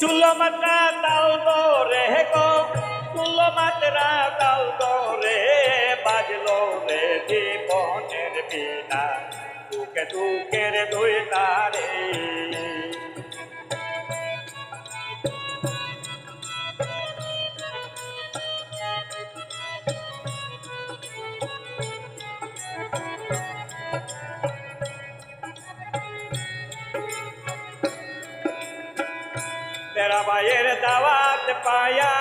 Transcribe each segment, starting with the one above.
চুলো মাত্রা তাল রে গো, চুলো মাত্রা তাল রে, বাজলো রে জীবনের বিনা দুঃখে দুঃখের দুই তারে। তেরা ভাইয়ের দাওয়াত পায়া,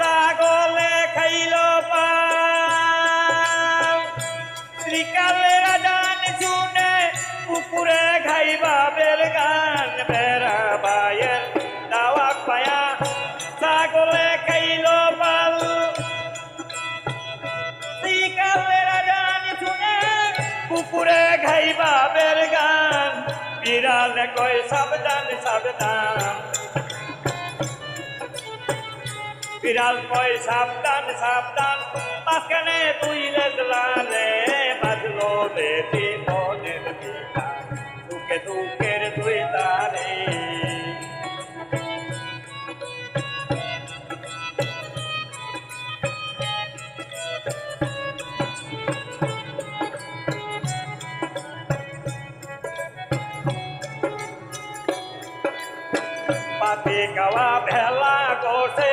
ছাগলে খাইল পাও। শ্রীকালের গান শুনে পুকুরে খাইবা বের গান বেড়া ভাইয়ের দাওয়াত পায়া, ছাগলে খাইল পাল শ্রীকালের গান শুনে পুকুরে খাইবা বের গান, বিড়াল কয় সাবধান সাবধান। বিড়াল কয় সাবধান সাবধান। মাঝখানে তুই লেজলা রে বাজলো রে জীবনের বিনা সুখে দুঃখের তুই তারে। পাতি গাওয়া ভেলা করছে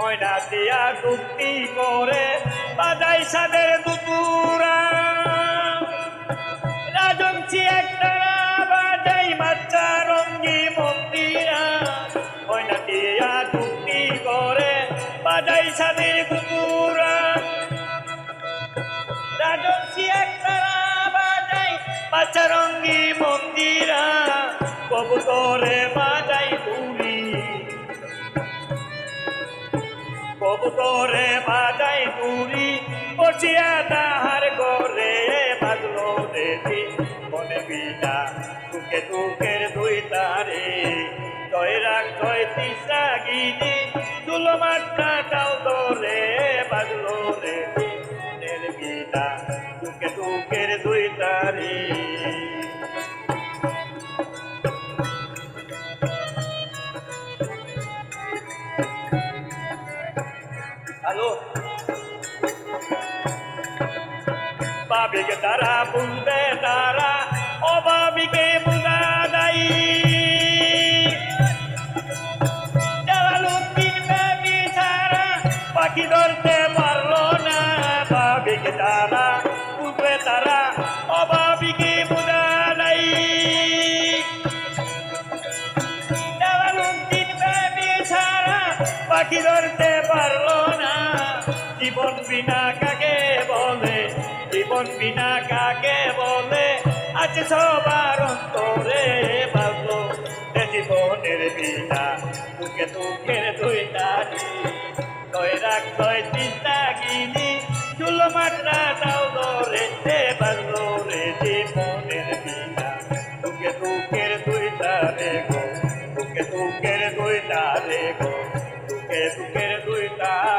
ময়না দিয়া দুটি করে, বাজাই সাদের দুপুরা। রাজংশী একটা বাজাই বাচ্চা রঙ্গি মন্দিরা। ময়না দিয়া দুটি করে, বাজাই সাদের দুপুরা। রাজংশী একটা বাজাই বাচ্চা রঙ্গি মন্দিরা। কবুতরে বাজাই কবুতরে বাজাই তুরি বসিয়া তাহার করে বাজলো দেবী। মনে বিনা সুখে দুঃখের দুই তারে। জয় রাগ, জয় তিসা গিনি মাত্রা তাও দরে বাজলো দেবী। বিনা সুখে দুঃখের দুই তারে। বাবিকে তারা বুঝবে তারা অভাবিকে বুঝা নাই জালালুদ্দিন বাবি ছাড়া পাখি ধরতে পারল না বাবিকে তারা বুঝবে তারা অভাবিকে বুঝা নাই জালালুদ্দিন ছাড়া পাখি ধরতে পারল জীবন বিনা কাকে বলে? জীবন বিনা কাকে বলে? আছে সবার অন্তরে ভাবলো, এ জীবনের বিনা, দুঃখে দুঃখের দুই নারী কয় রাখ কয় চিন্তা গিনি চুলো মাত্রা দাও দরে সে ভাবলো রে জীবনের বিনা, দুঃখে দুঃখের দুই তারে গো, দুঃখে দুঃখের দুই তারে গো, দুঃখে দুঃখের দুই তারে